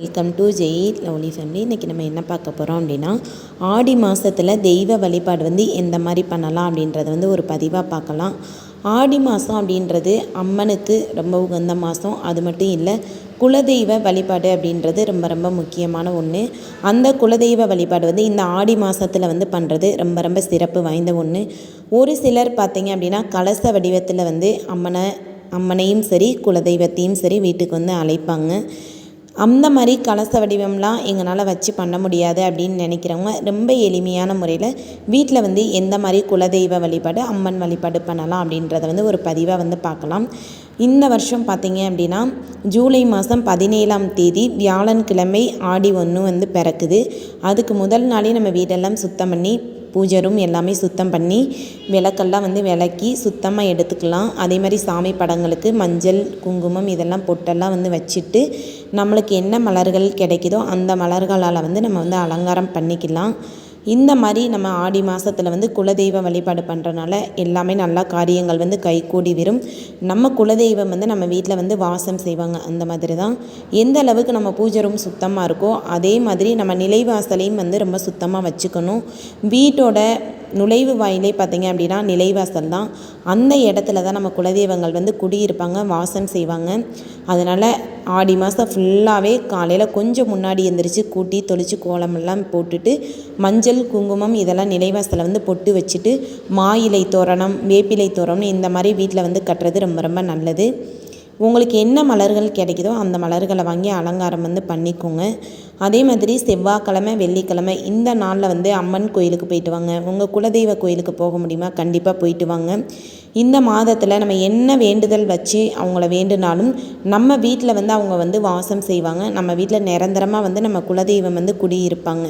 Welcome to Jai lovely family இன்றைக்கி நம்ம என்ன பார்க்க போகிறோம் அப்படின்னா ஆடி மாதத்தில் தெய்வ வழிபாடு வந்து எந்த மாதிரி பண்ணலாம் அப்படின்றத வந்து ஒரு பதிவாக பார்க்கலாம். ஆடி மாதம் அப்படின்றது அம்மனுக்கு ரொம்ப உகந்த மாதம் அது மட்டும் இல்லை குலதெய்வ வழிபாடு அப்படின்றது ரொம்ப ரொம்ப முக்கியமான ஒன்று அந்த குலதெய்வ வழிபாடு வந்து இந்த ஆடி மாதத்தில் வந்து பண்ணுறது ரொம்ப ரொம்ப சிறப்பு வாய்ந்த ஒன்று ஒரு சிலர் பார்த்திங்க அப்படின்னா கலச வடிவத்தில் வந்து அம்மனை அம்மனையும் சரி குலதெய்வத்தையும் சரி வீட்டுக்கு வந்து அழைப்பாங்க. அந்த மாதிரி கலச வடிவம்லாம் எங்களால் வச்சு பண்ண முடியாது அப்படின்னு நினைக்கிறவங்க ரொம்ப எளிமையான முறையில் வீட்டில் வந்து எந்த மாதிரி குலதெய்வ வழிபாடு அம்மன் வழிபாடு பண்ணலாம் அப்படின்றத வந்து ஒரு பதிவாக வந்து பார்க்கலாம். இந்த வருஷம் பார்த்தீங்க அப்படின்னா ஜூலை மாதம் பதினேழாம் தேதி வியாழன் கிழமை ஆடி ஒன்று வந்து பிறக்குது. அதுக்கு முதல் நாளே நம்ம வீடெல்லாம் சுத்தம் பண்ணி பூஜை ரூம் எல்லாமே சுத்தம் பண்ணி விளக்கெல்லாம் வந்து விளக்கி சுத்தமாக எடுத்துக்கலாம். அதே மாதிரி சாமி படங்களுக்கு மஞ்சள் குங்குமம் இதெல்லாம் பொட்டெல்லாம் வந்து வச்சுட்டு நம்மளுக்கு என்ன மலர்கள் கிடைக்குதோ அந்த மலர்களால் வந்து நம்ம வந்து அலங்காரம் பண்ணிக்கலாம். இந்த மாதிரி நம்ம ஆடி மாதத்தில் வந்து குலதெய்வ வழிபாடு பண்ணுறனால எல்லாமே நல்லா காரியங்கள் வந்து கைகூடி வரும். நம்ம குலதெய்வம் வந்து நம்ம வீட்டில் வந்து வாசம் செய்வாங்க. அந்த மாதிரி தான் எந்த அளவுக்கு நம்ம பூஜை ரூம் சுத்தமாக இருக்கோ அதே மாதிரி நம்ம நிலைவாசலையும் வந்து ரொம்ப சுத்தமாக வச்சுக்கணும். வீட்டோட நுழைவு வாயிலே பார்த்திங்க அப்படின்னா நிலைவாசல் தான். அந்த இடத்துல தான் நம்ம குலதெய்வங்கள் வந்து குடியிருப்பாங்க வாசம் செய்வாங்க. அதனால் ஆடி மாதம் ஃபுல்லாகவே காலையில் கொஞ்சம் முன்னாடி எந்திரிச்சு கூட்டி தொளிச்சு கோலமெல்லாம் போட்டுட்டு மஞ்சள் குங்குமம் இதெல்லாம் நிலைவாசலில் வந்து பொட்டு வச்சுட்டு மாயிலை தோரணம் வேப்பிலை தோரணம் இந்த மாதிரி வீட்டில் வந்து கட்டுறது ரொம்ப ரொம்ப நல்லது. உங்களுக்கு என்ன மலர்கள் கிடைக்குதோ அந்த மலர்களை வாங்கி அலங்காரம் வந்து பண்ணிக்கோங்க. அதே மாதிரி செவ்வாய்க்கிழமை வெள்ளிக்கிழமை இந்த நாளில் வந்து அம்மன் கோயிலுக்கு போயிட்டு வாங்க. உங்கள் குலதெய்வ கோயிலுக்கு போக முடியுமா? கண்டிப்பாக போயிட்டு வாங்க. இந்த மாதத்தில் நம்ம என்ன வேண்டுதல் வச்சு அவங்கள வேண்டுனாலும் நம்ம வீட்டில் வந்து அவங்க வந்து வாசம் செய்வாங்க. நம்ம வீட்டில் நிரந்தரமாக வந்து நம்ம குலதெய்வம் வந்து குடியிருப்பாங்க.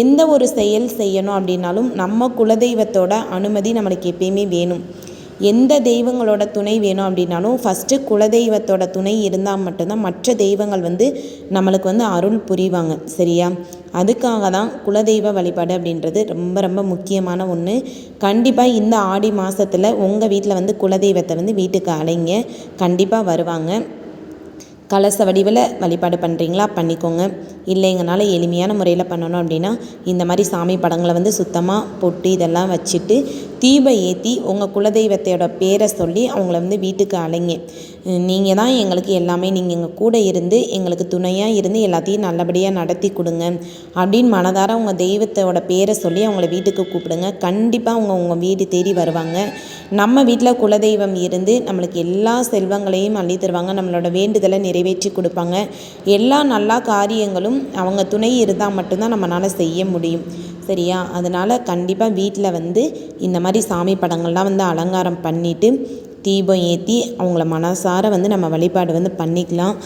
எந்த ஒரு செயல் செய்யணும் அப்படின்னாலும் நம்ம குலதெய்வத்தோட அனுமதி நம்மளுக்கு எப்பயுமே வேணும். எந்த தெய்வங்களோட துணை வேணும் அப்படின்னாலும் ஃபஸ்ட்டு குலதெய்வத்தோட துணை இருந்தால் மட்டும்தான் மற்ற தெய்வங்கள் வந்து நம்மளுக்கு வந்து அருள் புரிவாங்க சரியா? அதுக்காக தான் குலதெய்வ வழிபாடு அப்படின்றது ரொம்ப ரொம்ப முக்கியமான ஒன்று கண்டிப்பாக இந்த ஆடி மாதத்தில் உங்கள் வீட்டில் வந்து குலதெய்வத்தை வந்து வீட்டுக்கு அலைங்க கண்டிப்பாக வருவாங்க. கலச வடிவில் வழிபாடு பண்ணுறீங்களா பண்ணிக்கோங்க. இல்லைங்கனால எளிமையான முறையில் பண்ணணும் அப்படின்னா இந்த மாதிரி சாமி படங்களை வந்து சுத்தமாக பொட்டு இதெல்லாம் வச்சுட்டு தீபம் ஏற்றி உங்கள் குலதெய்வத்தையோட பேரை சொல்லி அவங்கள வந்து வீட்டுக்கு அலைங்க. நீங்கள் தான் எங்களுக்கு எல்லாமே நீங்கள் எங்கள் கூட இருந்து எங்களுக்கு துணையாக இருந்து எல்லாத்தையும் நல்லபடியாக நடத்தி கொடுங்க. அப்படின்னு மனதார உங்கள் தெய்வத்தோட பேரை சொல்லி அவங்கள வீட்டுக்கு கூப்பிடுங்க. கண்டிப்பாக அவங்க உங்கள் வீடு தேடி வருவாங்க. நம்ம வீட்டில் குலதெய்வம் இருந்து நம்மளுக்கு எல்லா செல்வங்களையும் அள்ளி தருவாங்க. நம்மளோட வேண்டுதலை நிறைவேற்றி கொடுப்பாங்க. எல்லா நல்லா காரியங்களும் அவங்க துணை இருந்தால் மட்டும்தான் நம்மளால் செய்ய முடியும். சரியா? அதனால் கண்டிப்பாக வீட்டில் வந்து இந்த மாதிரி சாமி படங்கள்லாம் வந்து அலங்காரம் பண்ணிவிட்டு தீபம் ஏற்றி அவங்கள மனசார வந்து நம்ம வழிபாடு வந்து பண்ணிக்கலாம்.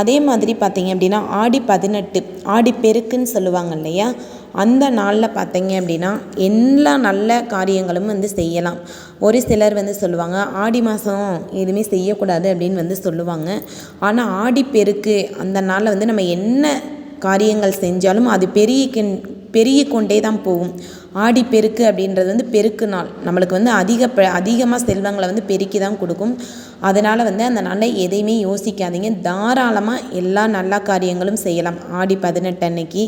அதே மாதிரி பார்த்திங்க அப்படின்னா ஆடி பதினெட்டு ஆடி பெருக்குன்னு சொல்லுவாங்க இல்லையா? அந்த நாளில் பார்த்தீங்க அப்படின்னா எல்லா நல்ல காரியங்களும் வந்து செய்யலாம். ஒரு சிலர் வந்து சொல்லுவாங்க ஆடி மாதம் எதுவுமே செய்யக்கூடாது அப்படின்னு வந்து சொல்லுவாங்க. ஆனால் ஆடி பெருக்கு அந்த நாளில் வந்து நம்ம என்ன காரியங்கள் செஞ்சாலும் அது பெருகி பெருகி கொண்டே தான் போகும். ஆடி பெருக்கு அப்படின்றது வந்து பெருக்கு நாள். நம்மளுக்கு வந்து அதிக அதிகமாக செல்வங்களை வந்து பெருக்கி தான் கொடுக்கும். அதனால் வந்து அந்த நாளில் எதையுமே யோசிக்காதீங்க. தாராளமாக எல்லா நல்ல காரியங்களும் செய்யலாம். ஆடி பதினெட்டு அன்னைக்கு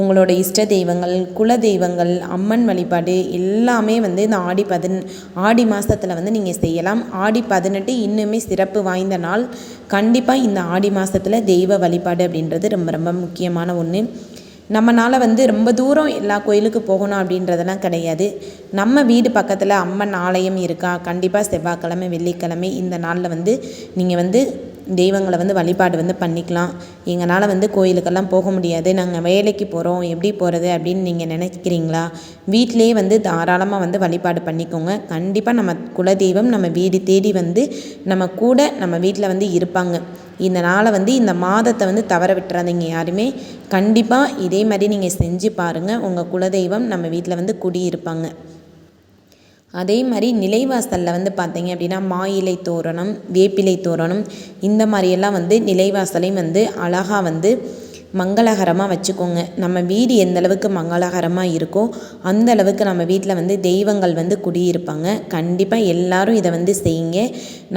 உங்களோட இஷ்ட தெய்வங்கள் குல தெய்வங்கள் அம்மன் வழிபாடு எல்லாமே வந்து இந்த ஆடி பதின் ஆடி மாதத்தில் வந்து நீங்கள் செய்யலாம். ஆடி பதினெட்டு இன்னுமே சிறப்பு வாய்ந்த நாள். கண்டிப்பாக இந்த ஆடி மாதத்தில் தெய்வ வழிபாடு அப்படின்றது ரொம்ப ரொம்ப முக்கியமான ஒன்று நம்மளால் வந்து ரொம்ப தூரம் எல்லா கோயிலுக்கு போகணும் அப்படின்றதெல்லாம் கிடையாது. நம்ம வீடு பக்கத்தில் அம்மன் ஆலயம் இருக்கா? கண்டிப்பாக செவ்வாய்க்கிழமை வெள்ளிக்கிழமை இந்த நாளில் வந்து நீங்கள் வந்து தெய்வங்களை வந்து வழிபாடு வந்து பண்ணிக்கலாம். எங்களால் வந்து கோயிலுக்கெல்லாம் போக முடியாது. நாங்கள் வேலைக்கு போகிறோம் எப்படி போகிறது அப்படின்னு நீங்கள் நினைக்கிறீங்களா? வீட்டிலே வந்து தாராளமாக வந்து வழிபாடு பண்ணிக்கோங்க. கண்டிப்பாக நம்ம குலதெய்வம் நம்ம வீடு தேடி வந்து நம்ம கூட நம்ம வீட்டில் வந்து இருப்பாங்க. இந்த நாளை வந்து இந்த மாதத்தை வந்து தவற விட்டுறாதீங்க யாருமே. கண்டிப்பாக இதே மாதிரி நீங்கள் செஞ்சு பாருங்கள் உங்கள் குலதெய்வம் நம்ம வீட்டில் வந்து குடியிருப்பாங்க. அதே மாதிரி நிலைவாசலில் வந்து பார்த்தீங்க அப்படின்னா மா இலை தோரணம் வேப்பிலை தோரணம் இந்த மாதிரியெல்லாம் வந்து நிலைவாசலையும் வந்து அழகாக வந்து மங்களகரமாக வச்சுக்கோங்க. நம்ம வீடு எந்த அளவுக்கு மங்களகரமாக இருக்கோ அந்த அளவுக்கு நம்ம வீட்டில் வந்து தெய்வங்கள் வந்து குடியிருப்பாங்க. கண்டிப்பாக எல்லாரும் இதை வந்து செய்யுங்க.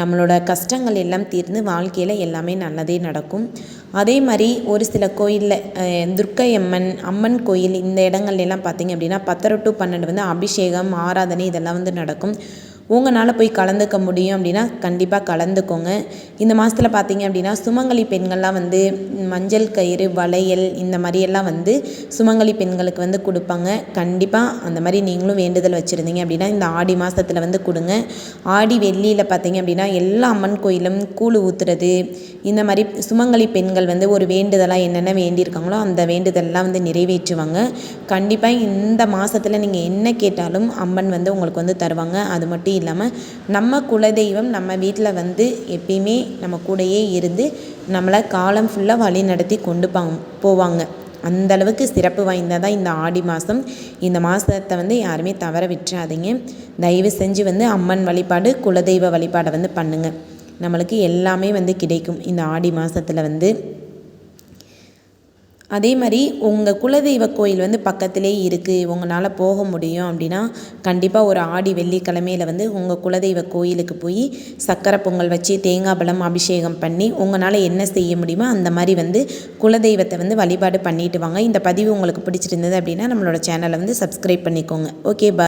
நம்மளோட கஷ்டங்கள் எல்லாம் தீர்ந்து வாழ்க்கையில் எல்லாமே நல்லதே நடக்கும். அதே மாதிரி ஒரு சில கோயிலில் துர்க்கை அம்மன் அம்மன் கோயில் இந்த இடங்கள்லாம் பார்த்திங்க பார்த்தீங்க அப்படின்னா பத்தரை டு பன்னெண்டு வந்து அபிஷேகம் ஆராதனை இதெல்லாம் வந்து நடக்கும். உங்களால் போய் கலந்துக்க முடியும் அப்படின்னா கண்டிப்பாக கலந்துக்கோங்க. இந்த மாதத்தில் பார்த்தீங்க அப்படின்னா சுமங்கலி பெண்கள்லாம் வந்து மஞ்சள் கயிறு வளையல் இந்த மாதிரியெல்லாம் வந்து சுமங்கலி பெண்களுக்கு வந்து கொடுப்பாங்க. கண்டிப்பாக அந்த மாதிரி நீங்களும் வேண்டுதல் வச்சுருந்தீங்க அப்படின்னா இந்த ஆடி மாதத்தில் வந்து கொடுங்க. ஆடி வெள்ளியில் பார்த்தீங்க அப்படின்னா எல்லா அம்மன் கோயிலும் கூழ் ஊற்றுறது இந்த மாதிரி சுமங்கலி பெண்கள் வந்து ஒரு வேண்டுதலாக என்னென்ன வேண்டியிருக்காங்களோ அந்த வேண்டுதல்லாம் வந்து நிறைவேற்றுவாங்க. கண்டிப்பாக இந்த மாதத்தில் நீங்கள் என்ன கேட்டாலும் அம்மன் வந்து உங்களுக்கு வந்து தருவாங்க. அது மட்டும் இல்லாமல் நம்ம குலதெய்வம் நம்ம வீட்டில் வந்து எப்பயுமே நம்ம கூடயே இருந்து நம்மளை காலம் ஃபுல்லாக வழி நடத்தி கொண்டு போவாங்க. அந்த அளவுக்கு சிறப்பு வாய்ந்ததாக இந்த ஆடி மாதம் இந்த மாதத்தை வந்து யாருமே தவற விட்டுறாதீங்க. தயவு செஞ்சு வந்து அம்மன் வழிபாடு குலதெய்வ வழிபாடை வந்து பண்ணுங்கள் நம்மளுக்கு எல்லாமே வந்து கிடைக்கும். இந்த ஆடி மாதத்தில் வந்து அதே மாதிரி உங்கள் குலதெய்வ கோயில் வந்து பக்கத்திலே இருக்குது உங்களால் போக முடியும் அப்படின்னா கண்டிப்பாக ஒரு ஆடி வெள்ளிக்கிழமையில் வந்து உங்கள் குலதெய்வ கோயிலுக்கு போய் சக்கரை பொங்கல் வச்சு தேங்காய் பழம் அபிஷேகம் பண்ணி உங்களால் என்ன செய்ய முடியுமோ அந்த மாதிரி வந்து குலதெய்வத்தை வந்து வழிபாடு பண்ணிட்டு வாங்க. இந்த பதிவு உங்களுக்கு பிடிச்சிருந்தது அப்படின்னா நம்மளோட சேனலை வந்து சப்ஸ்கிரைப் பண்ணிக்கோங்க. ஓகே பா.